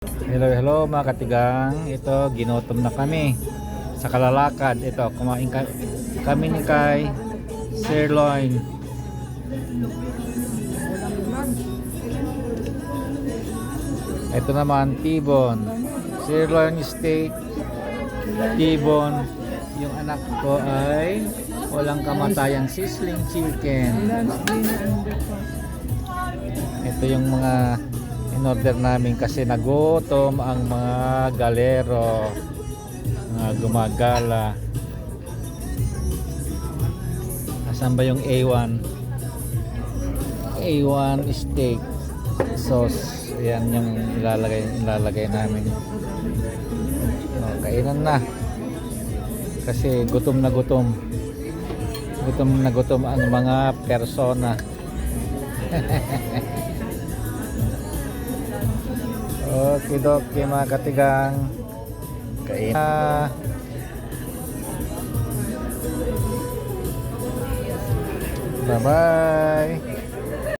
Hello, hello mga katigang. Ito, ginutom na kami sa kalalakad. Ito, kumain ka kami ni kay sirloin. Ito naman, tibon. Sirloin steak, tibon. Yung anak ko ay walang kamatayang sizzling chicken. Ito yung mga in-order namin kasi nagutom ang mga galero mga gumagala. Asan ba yung A1 A1 steak sauce. Yan yung ilalagay, ilalagay namin. O, kainan na. Kasi gutom na gutom. Gutom na gutom ang mga persona Okay, doke mga katigang. Kain na. Bye-bye.